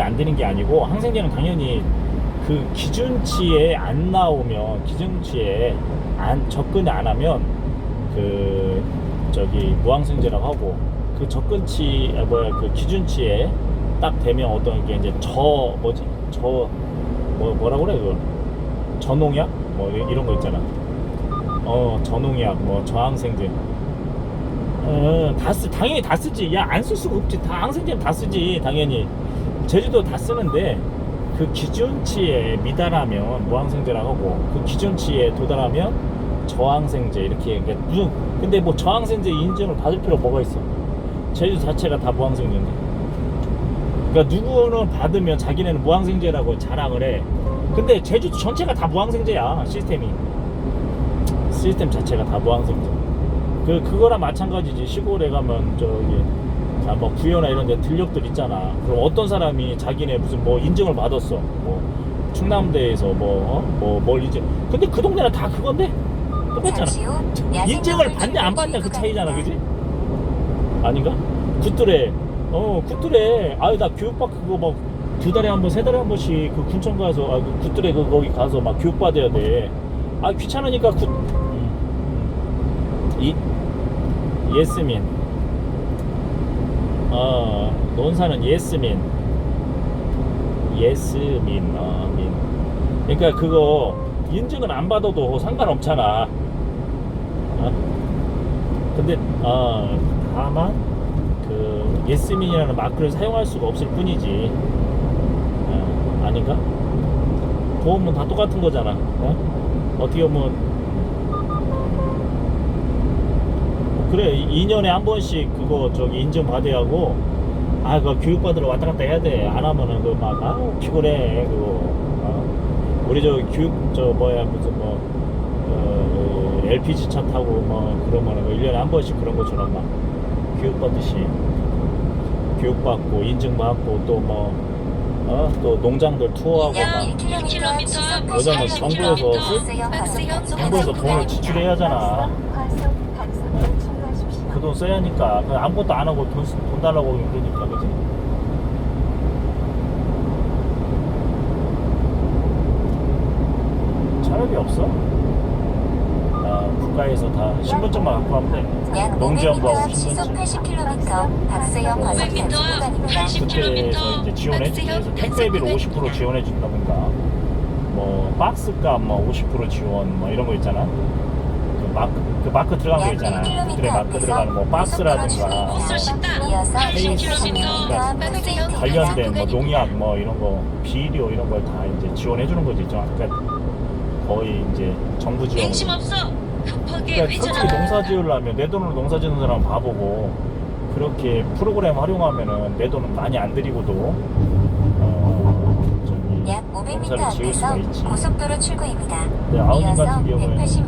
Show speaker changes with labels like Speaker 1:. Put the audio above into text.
Speaker 1: 안 되는 게 아니고 항생제는 당연히 그 기준치에 안 나오면 기준치에 안 접근을 안 하면 그 저기 무항생제라고 하고 그 접근치 아, 뭐야 그 기준치에 딱 되면 어떤 게 이제 저 뭐지? 저 뭐 뭐라 그래 그 저농약? 뭐 이- 이런 거 있잖아. 어 저농약 뭐 저항생제. 어다 쓰 당연히 다 쓰지. 야 안 쓸 수가 없지. 다 항생제는 다 쓰지 당연히 제주도 다 쓰는데 그 기준치에 미달하면 무항생제라고 하고 그 기준치에 도달하면 저항생제 이렇게 그러니까 근데 뭐 저항생제 인증을 받을 필요 뭐가 있어? 제주 자체가 다 무항생제인데. 그러니까 누구는 받으면 자기네는 무항생제라고 자랑을 해. 근데 제주도 전체가 다 무항생제야 시스템이. 시스템 자체가 다 무항생제. 그 그거랑 마찬가지지. 시골에 가면 저기 아, 뭐 부여나 이런 데 들녘들 있잖아. 그럼 어떤 사람이 자기네 무슨 뭐 인증을 받았어. 뭐 충남대에서 뭐뭐뭘 인증. 근데 그 동네는 다 그건데 똑같잖아. 인증을 받냐 안 받냐 그 차이잖아. 그지? 아닌가? 굿들에 어 굿들에 아유 나 교육받 그거 막 두 달에 한 번 세 달에 한 번씩 그 군청 가서 아 그 굿들에 그 거기 가서 막 교육 받아야 돼. 아 귀찮으니까 굿. 음. 이 예스민. 어 논사는 예스민. 예스민. 어 민. 그러니까 그거 인증을 안 받아도 상관없잖아. 어? 근데 어 다만 그 예스민이라는 마크를 사용할 수가 없을 뿐이지 어, 아닌가? 보험은 다 똑같은 거잖아 어? 어떻게 보면 그래 2년에 한 번씩 그거 저기 인증 받아야 하고 아 그거 교육 받으러 왔다 갔다 해야 돼 안 하면은 그막 아우 피곤해 그거. 어? 우리 저 교육 저 뭐야 무슨 뭐 어, 그 LPG 차 타고 뭐 그러면은 그 1년에 한 번씩 그런 것처럼 막 교육 받듯이 교육 받고 인증 받고 또뭐 어? 또 농장들 투어하고 막.
Speaker 2: 약 1km 시속
Speaker 1: 왜냐면
Speaker 2: 80km
Speaker 1: 정부에서 정부에서 돈을 지출해야 하잖아 그 돈 써야 하니까. 그냥 아무것도 안 하고 돈, 쓰- 돈 달라고 그러니까 그지? 차라리 없어? 아, 국가에서 다 신분증만 갖고 하면 돼.
Speaker 2: 약
Speaker 1: 농지연구하고
Speaker 2: 500m 시속
Speaker 1: 신분증
Speaker 2: 80km 박스형 과속
Speaker 3: 500m,
Speaker 2: 구간입니다.
Speaker 3: 80
Speaker 1: 그때에서 이제 지원해 그래서 택배비를 50% 지원해 준다든가. 뭐 박스값 뭐 50% 지원 뭐 이런 거 있잖아. 그 마크 그 마크 들어간
Speaker 2: 거약
Speaker 1: 있잖아
Speaker 2: 1km
Speaker 1: 그래 마크 들어가는 뭐 박스라든가
Speaker 3: 버스 식당
Speaker 2: 이어서
Speaker 3: 80km
Speaker 2: 박스형
Speaker 1: 관련된 뭐 농약 뭐 이런 거 비료 이런 걸 다 이제 지원해 주는 거지 좀 그러니까 거의 이제 정부 지원 그러니까 솔직히 농사 지으려면 내 돈으로 농사 짓는 사람 바보고 그렇게 프로그램 활용하면은 내 돈은 많이 안 들이고도
Speaker 2: 어약 500m
Speaker 1: 농사를 지을 수가
Speaker 2: 앞에서
Speaker 1: 있지.
Speaker 2: 고속도로 출구입니다.
Speaker 1: 아우님
Speaker 2: 이어서
Speaker 1: 같은 경우에는
Speaker 2: 180